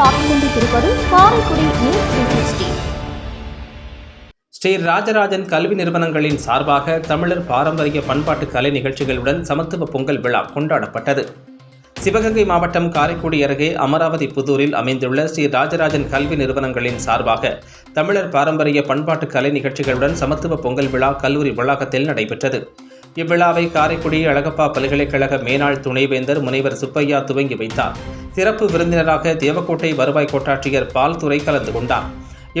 பார்த்துக் கொண்டிருப்பது Karaikudi news three Sri Rajarajan கல்வி நிறுவனங்களின் சார்பாக தமிழர் பாரம்பரிய பண்பாட்டு கலை நிகழ்ச்சிகளுடன் சமத்துவ பொங்கல் விழா கொண்டாடப்பட்டது. சிவகங்கை மாவட்டம் காரைக்குடி அருகே அமராவதி புதூரில் அமைந்துள்ள ஸ்ரீ ராஜராஜன் கல்வி நிறுவனங்களின் சார்பாக தமிழர் பாரம்பரிய பண்பாட்டு கலை நிகழ்ச்சிகளுடன் சமத்துவ பொங்கல் விழா கல்லூரி வளாகத்தில் நடைபெற்றது. இவ்விழாவை காரைக்குடி அழகப்பா பல்கலைக்கழக மேனாள் துணைவேந்தர் முனைவர் சுப்பையா துவங்கி வைத்தார். சிறப்பு விருந்தினராக தேவக்கோட்டை வருவாய் கோட்டாட்சியர் பால்துறை கலந்து கொண்டார்.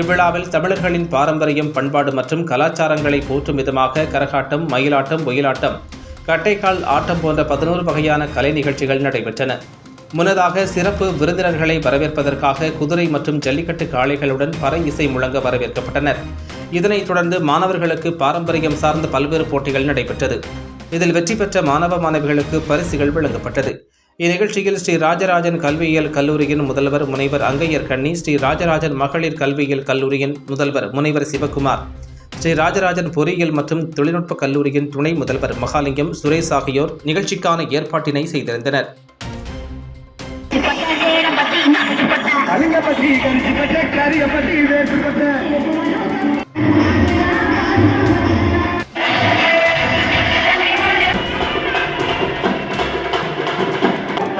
இவ்விழாவில் தமிழர்களின் பாரம்பரியம் பண்பாடு மற்றும் கலாச்சாரங்களை போற்றும் விதமாக கரகாட்டம் மயிலாட்டம் ஒயிலாட்டம் கட்டைக்கால் ஆட்டம் போன்ற பதினோரு வகையான கலை நிகழ்ச்சிகள் நடைபெற்றன. முன்னதாக சிறப்பு விருந்தினர்களை வரவேற்பதற்காக குதிரை மற்றும் ஜல்லிக்கட்டு காளைகளுடன் பறை இசை முழங்க வரவேற்கப்பட்டனர். இதனைத் தொடர்ந்து மாணவர்களுக்கு பாரம்பரியம் சார்ந்த பல்வேறு போட்டிகள் நடைபெற்றது. இதில் வெற்றி பெற்ற மாணவ மாணவிகளுக்கு பரிசுகள் வழங்கப்பட்டது. இந்நிகழ்ச்சியில் ஸ்ரீ ராஜராஜன் கல்வியியல் கல்லூரியின் முதல்வர் முனைவர் அங்கையர் கண்ணி ஸ்ரீ ராஜராஜன் மகளிர் கல்வியியல் கல்லூரியின் முதல்வர் முனைவர் சிவகுமார் ஸ்ரீ ராஜராஜன் பொறியியல் மற்றும் தொழில்நுட்ப கல்லூரியின் துணை முதல்வர் மகாலிங்கம் சுரேஷ் ஆகியோர் நிகழ்ச்சிக்கான ஏற்பாட்டினை செய்திருந்தனர்.